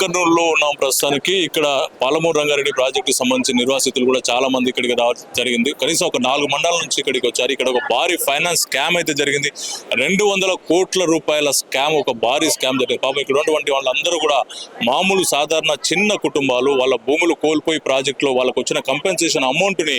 నార్కర్నూలులో ఉన్నాం ప్రస్తుతానికి. ఇక్కడ పాలమూరు రంగారెడ్డి ప్రాజెక్టు సంబంధించిన నిర్వాసితులు కూడా చాలా మంది ఇక్కడికి రావడం జరిగింది. కనీసం ఒక నాలుగు మండలాల నుంచి ఇక్కడికి వచ్చారు. ఇక్కడ ఒక భారీ ఫైనాన్స్ స్కామ్ అయితే జరిగింది. రెండు వందల కోట్ల రూపాయల స్కామ్ ఒక భారీ స్కామ్ జరిగింది. పాపం ఇక్కడ ఉన్నటువంటి వాళ్ళందరూ కూడా మామూలు సాధారణ చిన్న కుటుంబాలు వాళ్ళ భూములు కోల్పోయి ప్రాజెక్టులో వాళ్ళకు వచ్చిన కంపెన్సేషన్ అమౌంట్ని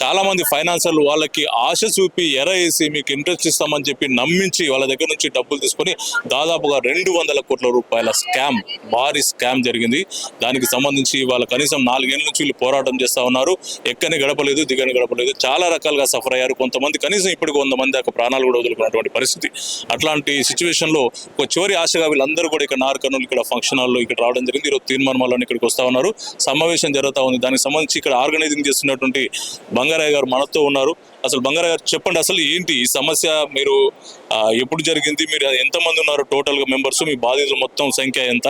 చాలా మంది ఫైనాన్సర్లు వాళ్ళకి ఆశ చూపి ఎర వేసి మీకు ఇంట్రెస్ట్ ఇస్తామని చెప్పి నమ్మించి వాళ్ళ దగ్గర నుంచి డబ్బులు తీసుకొని దాదాపుగా రెండు వందల కోట్ల రూపాయల స్కామ్ భారీ స్కామ్ జరిగింది. దానికి సంబంధించి వాళ్ళ కనీసం నాలుగేళ్ళ నుంచి వీళ్ళు పోరాటం చేస్తా ఉన్నారు. ఎక్కని గడపలేదు దిగని గడపలేదు. చాలా రకాలుగా సఫర్ అయ్యారు కొంతమంది. కనీసం ఇప్పటికి వంద మంది దాకా ప్రాణాలు కూడా వదులుకున్నటువంటి పరిస్థితి. అట్లాంటి సిచ్యువేషన్లో ఒక చివరి ఆశగా వీళ్ళందరూ కూడా ఇక్కడ నార్కర్నూలు ఇక్కడ ఫంక్షన్ హాల్లో ఇక్కడ రావడం జరిగింది. ఈరోజు తీర్మానం ఇక్కడికి వస్తూ ఉన్నారు. సమావేశం జరుగుతూ ఉంది. దానికి సంబంధించి ఇక్కడ ఆర్గనైజింగ్ చేస్తున్నటువంటి బంగారయ్య గారు మనతో ఉన్నారు. అసలు బంగారయ్య గారు చెప్పండి అసలు ఏంటి ఈ సమస్య? మీరు ఎప్పుడు జరిగింది? మీరు ఎంతమంది ఉన్నారు టోటల్గా మెంబర్స్ మీ బాధితులు మొత్తం సంఖ్య ఎంత?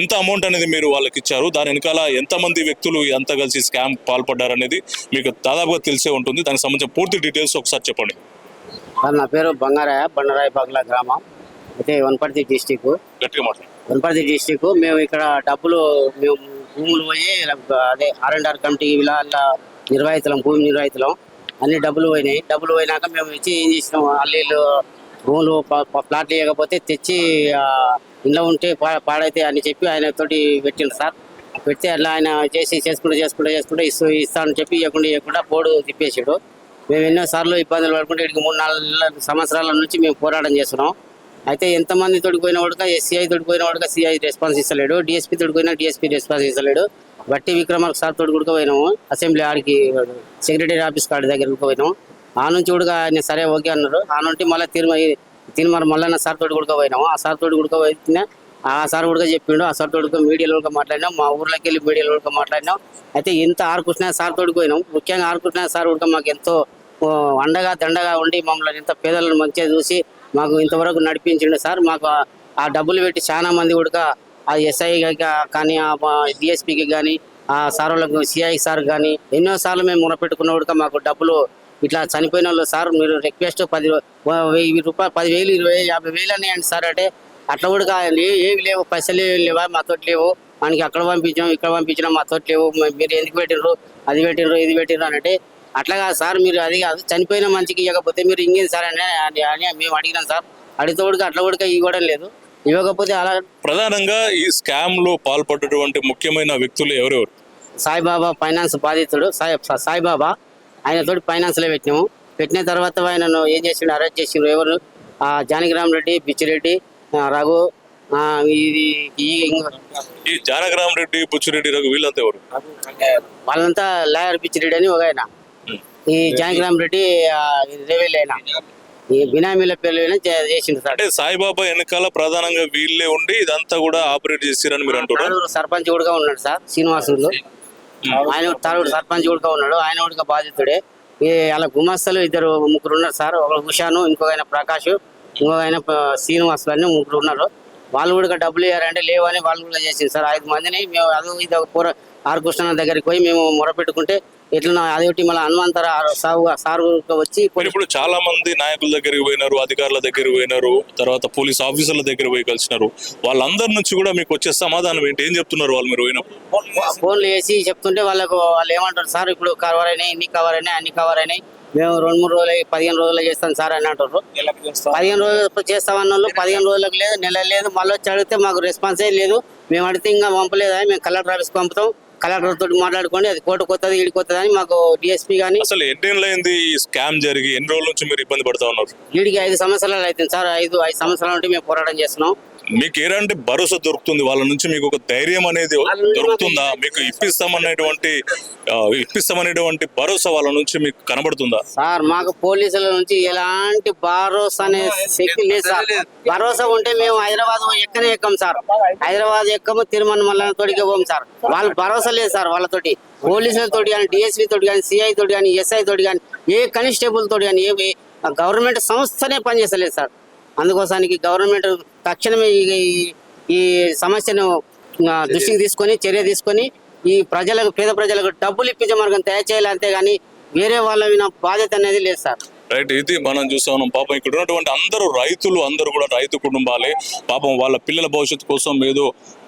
ఎంత అమౌంట్ అనేది మీరు వాళ్ళకి ఇచ్చారు? దాని వెనకాల ఎంతమంది వ్యక్తులు ఎంత కలిసి స్కామ్ పాల్పడ్డారు అనేది మీకు దాదాపుగా తెలిసే ఉంటుంది. దానికి సంబంధించిన పూర్తి డీటెయిల్స్ ఒకసారి చెప్పండి. సార్ నా పేరు బంగారాయ బండరాయపాకల గ్రామం. అయితే వనపర్తి డిస్టిక్ వనపర్తి డిస్టిక్ మేము ఇక్కడ డబ్బులు మేము భూములు పోయి అదే ఆర్ అండ్ ఆర్ కమిటీ ఇలా ఇలా నిర్వాహితులం భూమి నిర్వాహితులం. అన్ని డబ్బులు పోయినాయి. డబ్బులు పోయినాక మేము ఇచ్చి ఏం చేసినాం? అల్లీలు భూములు ప్లాట్లు ఇవ్వకపోతే తెచ్చి ఇంట్లో ఉంటే పా- పాడైతే అని చెప్పి ఆయన తోటి పెట్టిండు సార్. పెడితే అట్లా ఆయన చేసి చేసుకుంటూ చేసుకుంటూ చేసుకుంటూ ఇస్తూ ఇస్తానని చెప్పి ఇవ్వకుండా ఇవ్వకుండా బోర్డు తిప్పేసాడు. మేము ఎన్నో సార్లు ఇబ్బందులు పడుకుంటే ఇక్కడికి మూడు నాలుగు సంవత్సరాల నుంచి మేము పోరాటం చేస్తున్నాం. అయితే ఎంతమంది తోడిపోయిన వాడుక? ఎస్సీఐ తోడిపోయిన వాడుక? సిఐ రెస్పాన్స్ ఇస్తలేడు. డిఎస్పీ తోడిపోయినా డిఎస్పీ రెస్పాన్స్ ఇస్తలేడు. బట్టి విక్రమార్క సార్ తోడు కూడా పోయినాము. అసెంబ్లీ ఆడికి సెక్రటరీ ఆఫీస్ కాడి దగ్గర పోయినాము. ఆ నుంచి కూడా ఆయన సరే ఓకే అన్నారు. ఆ నుండి మళ్ళీ తిరుమల తిరుమల మల్లన్న సార్ తోడు కూడా పోయినాము. ఆ సార్ తోడు కూడా పోయినా ఆ సార్ కూడా చెప్పిండు. ఆ సార్ తోడుగా మీడియాలో కూడా మాట్లాడినాం. మా ఊర్లోకి వెళ్ళి మీడియాలో కూడా మాట్లాడినాం. అయితే ఇంత ఆరుకృష్ణ సార్ తోడుకు పోయినాం. ముఖ్యంగా ఆరుకృష్ణ సార్ కూడా మాకు ఎంతో అండగా దండగా ఉండి మమ్మల్ని ఇంత పేదలను మంచిగా చూసి మాకు ఇంతవరకు నడిపించిండు సార్. మాకు ఆ- ఆ డబ్బులు పెట్టి చాలా మంది కూడా ఆ ఎస్ఐ కానీ డిఎస్పీకి కానీ ఆ సార్ వాళ్ళకు సిఐ సార్ కానీ ఎన్నో సార్లు మేము మునపెట్టుకున్న మాకు డబ్బులు ఇట్లా చనిపోయిన వాళ్ళు సార్ మీరు రిక్వెస్ట్ పది వెయ్యి రూపాయలు పదివేలు ఇరవై యాభై వేలు అనేయండి సార్. అంటే అట్లా కూడా లే- ఏవి లేవు పైసలు ఏవి లేవా మాతో లేవు. మనకి అక్కడ పంపించాం ఇక్కడ పంపించినాం మాతో లేవు. మీరు ఎందుకు పెట్టినరు అది పెట్టినరు ఇది పెట్టినరు అంటే అట్లా కాదు సార్. మీరు అది కాదు చనిపోయిన మంచికి ఇవ్వకపోతే మీరు ఇంకేం సార్ అని అని అని మేము అడిగినాం సార్. అడిగితే కూడా అట్లా కూడా ఇవ్వడం లేదు. ఇవ్వకపోతే అలా ప్రధానంగా ఈ స్కామ్లో పాల్పడ్డటువంటి ముఖ్యమైన వ్యక్తులు ఎవరెవరు? సాయిబాబా ఫైనాన్స్ బాధితుడు సాయి సాయిబాబా. ఆయనతోటి ఫైనాన్స్లో పెట్టినాము. పెట్టిన తర్వాత ఆయనను ఏం చేసిండు? అరెస్ట్ చేసిండ్రు ఎవరు? జానకిరామ్ రెడ్డి బిచ్చిరెడ్డి రఘు ఇది ఈ జానగ్రామ్ రెడ్డి బుచ్చిరెడ్డి రఘు వీళ్ళంతా ఎవరు? వాళ్ళంతా లాయర్ బిచ్చిరెడ్డి అని ఒక ఆయన. ఈ జానకిరామ్ రెడ్డి రెవెల్ అయినా ఈ బినామీల పేర్లు అయినా చే- చేసిండు సార్. అంటే సాయిబాబా వెనకాల ప్రధానంగా వీళ్ళే ఉండి ఇదంతా కూడా ఆపరేట్ చేసిరని మీరు అంటున్నారు? సర్పంచ్ కూడా ఉన్నాడు సార్ శ్రీనివాసులు ఆయన తాడూరు సర్పంచ్ కూడా ఉన్నాడు ఆయన కూడా బాధితుడే. అలా గుమస్తలు ఇద్దరు ముగ్గురు ఉన్నారు సార్ ఒక ఉషాను ఇంకొక ఆయన ప్రకాష్ ఇంకొక ఆయన శ్రీనివాసులు అని ముగ్గురు ఉన్నారు. వాళ్ళు కూడా డబ్బులు ఇవ్వారంటే లేవని వాళ్ళు కూడా చేసింది. సార్ ఐదు మందిని మేము అది ఇది పూర ఆర్ కృష్ణ దగ్గరికి పోయి మేము మొరపెట్టుకుంటే ఎట్లా అదొకటి మళ్ళీ హనుమంతర సాగు సార్ వచ్చి ఇప్పుడు చాలా మంది నాయకుల దగ్గరికి పోయినారు అధికారుల దగ్గరికి పోయినారు తర్వాత పోలీస్ ఆఫీసర్ల దగ్గర పోయి కలిసినారు. వాళ్ళందరి నుంచి కూడా మీకు వచ్చే సమాధానం ఏంటి? ఏం చెప్తున్నారు వాళ్ళు మీరు పోయినప్పుడు? ఫోన్లు వేసి చెప్తుంటే వాళ్ళకు వాళ్ళు ఏమంటారు సార్ ఇప్పుడు కవర్ అయినాయి ఇన్ని కవర్ అయినాయి అన్ని కవర్ అయినాయి. మేము రెండు మూడు రోజులు పదిహేను రోజులు చేస్తాం సార్ అని అంటారు పదిహేను రోజులు చేస్తామన్న వాళ్ళు పదిహేను రోజులకు లేదు నెల లేదు మళ్ళీ వచ్చి అడిగితే మాకు రెస్పాన్సే లేదు. మేము అడిగితే ఇంకా పంపలేదా? మేము కలెక్టర్ ఆఫీస్కి పంపుతాం. కలెక్టర్ తోటి మాట్లాడుకోండి అది కోర్టుకు వస్తుంది ఈడికి వస్తుంది అని మాకు డిఎస్పీ కానీ అసలు ఈ స్కామ్ జరిగి? ఎన్ని రోజుల నుంచి మీరు ఇబ్బంది పడతా ఉన్నారు? వీడికి ఐదు సంవత్సరాలు అవుతుంది సార్. ఐదు ఐదు సంవత్సరాల నుండి మేము పోరాటం చేస్తున్నాం. మీకు ఎలాంటి భరోసా దొరుకుతుంది? వాళ్ళ నుంచి మీకు ఒక ధైర్యం అనేది దొరుకుతుందా? మీకు ఇప్పిస్తామనేటువంటి ఇప్పిస్తామనేటువంటి భరోసా వాళ్ళ నుంచి మీకు కనబడుతుందా? సార్ మాకు పోలీసుల నుంచి ఎలాంటి భరోసా అనే శక్తి లేదు సార్. భరోసా ఉంటే మేము హైదరాబాద్ ఎక్కనే ఎక్కం సార్. హైదరాబాద్ ఎక్కము తిరుమల మల్ల తోటికి పోం సార్. వాళ్ళు భరోసా లేదు సార్ వాళ్ళతోటి. పోలీసులతోటి కానీ డిఎస్పీ తోటి కానీ సిఐ తోటి కానీ ఎస్ఐ తోటి కానీ ఏ కానిస్టేబుల్ తోటి కానీ ఏ గవర్నమెంట్ సంస్థనే పనిచేస్తలేదు సార్. అందుకోసానికి గవర్నమెంట్ తక్షణమే ఈ- ఈ- సమస్యను దృష్టికి తీసుకొని చర్య తీసుకొని ఈ ప్రజలకు పేద ప్రజలకు డబ్బులు ఇప్పించే మార్గం తయారు చేయాలి అంతేగాని వేరే వాళ్ళ మీద బాధ్యత అనేది లేదు సార్. రైట్ ఇది మనం చూస్తా ఉన్నాం పాపం ఇక్కడ ఉన్నటువంటి అందరూ రైతులు అందరూ కూడా రైతు కుటుంబాలే. పాపం వాళ్ళ పిల్లల భవిష్యత్తు కోసం ఏదో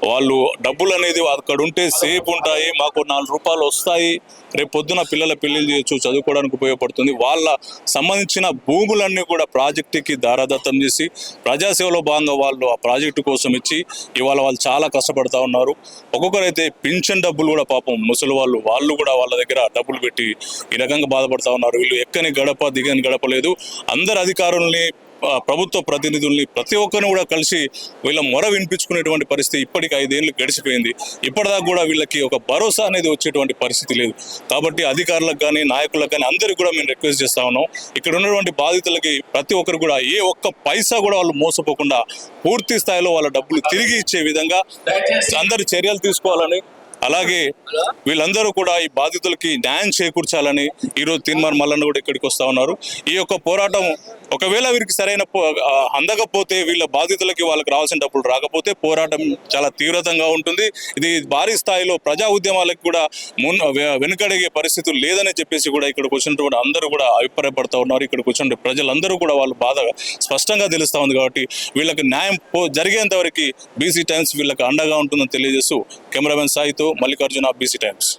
వాళ్ళు డబ్బులు అనేది అక్కడ ఉంటే సేఫ్ ఉంటాయి మాకు నాలుగు రూపాయలు వస్తాయి. రేపు పొద్దున పిల్లల పెళ్ళిళ్ళు చేయొచ్చు చదువుకోవడానికి ఉపయోగపడుతుంది. వాళ్ళ సంబంధించిన భూములన్నీ కూడా ప్రాజెక్టుకి దారాదత్తం చేసి ప్రజాసేవలో భాగంగా వాళ్ళు ఆ ప్రాజెక్టు కోసం ఇచ్చి ఇవాళ వాళ్ళు చాలా కష్టపడతా ఉన్నారు. ఒక్కొక్కరైతే పింఛన్ డబ్బులు కూడా పాపం ముసలి వాళ్ళు వాళ్ళు కూడా వాళ్ళ దగ్గర డబ్బులు పెట్టి ఈ రకంగా బాధపడతా ఉన్నారు. వీళ్ళు ఎక్కని గడప దిగని గడపలేదు. అందరు అధికారుల్ని ప్రభుత్వ ప్రతినిధుల్ని ప్రతి ఒక్కరిని కూడా కలిసి వీళ్ళ మొర వినిపించుకునేటువంటి పరిస్థితి ఇప్పటికి ఐదేళ్ళు గడిచిపోయింది. ఇప్పటిదాకా కూడా వీళ్ళకి ఒక భరోసా అనేది వచ్చేటువంటి పరిస్థితి లేదు. కాబట్టి అధికారులకు కానీ నాయకులకు కానీ అందరికీ కూడా మేము రిక్వెస్ట్ చేస్తా ఉన్నాం. ఇక్కడ ఉన్నటువంటి బాధితులకి ప్రతి ఒక్కరు కూడా ఏ ఒక్క పైసా కూడా వాళ్ళు మోసపోకుండా పూర్తి స్థాయిలో వాళ్ళ డబ్బులు తిరిగి ఇచ్చే విధంగా అందరు చర్యలు తీసుకోవాలని అలాగే వీళ్ళందరూ కూడా ఈ బాధితులకి న్యాయం చేకూర్చాలని ఈరోజు తిన్మర్ మల్లన్న కూడా ఇక్కడికి వస్తా ఉన్నారు. ఈ యొక్క పోరాటం ఒకవేళ వీరికి సరైన పో- అందకపోతే వీళ్ళ బాధితులకి వాళ్ళకి రావాల్సిన డబ్బులు రాకపోతే పోరాటం చాలా తీవ్రతంగా ఉంటుంది. ఇది భారీ స్థాయిలో ప్రజా ఉద్యమాలకు కూడా మున్ వెనుకడిగే పరిస్థితులు లేదని చెప్పేసి కూడా ఇక్కడికి వచ్చినటువంటి అందరూ కూడా అభిప్రాయపడతా ఉన్నారు. ఇక్కడికి వచ్చిన ప్రజలందరూ కూడా వాళ్ళు బాధ స్పష్టంగా తెలుస్తూ ఉంది కాబట్టి వీళ్ళకి న్యాయం పో జరిగేంత వరకు బీసీ టైమ్స్ వీళ్ళకి అండగా ఉంటుందని తెలియజేస్తూ కెమెరామెన్ సాయితో మల్లికార్జున బీసీ టైమ్స్.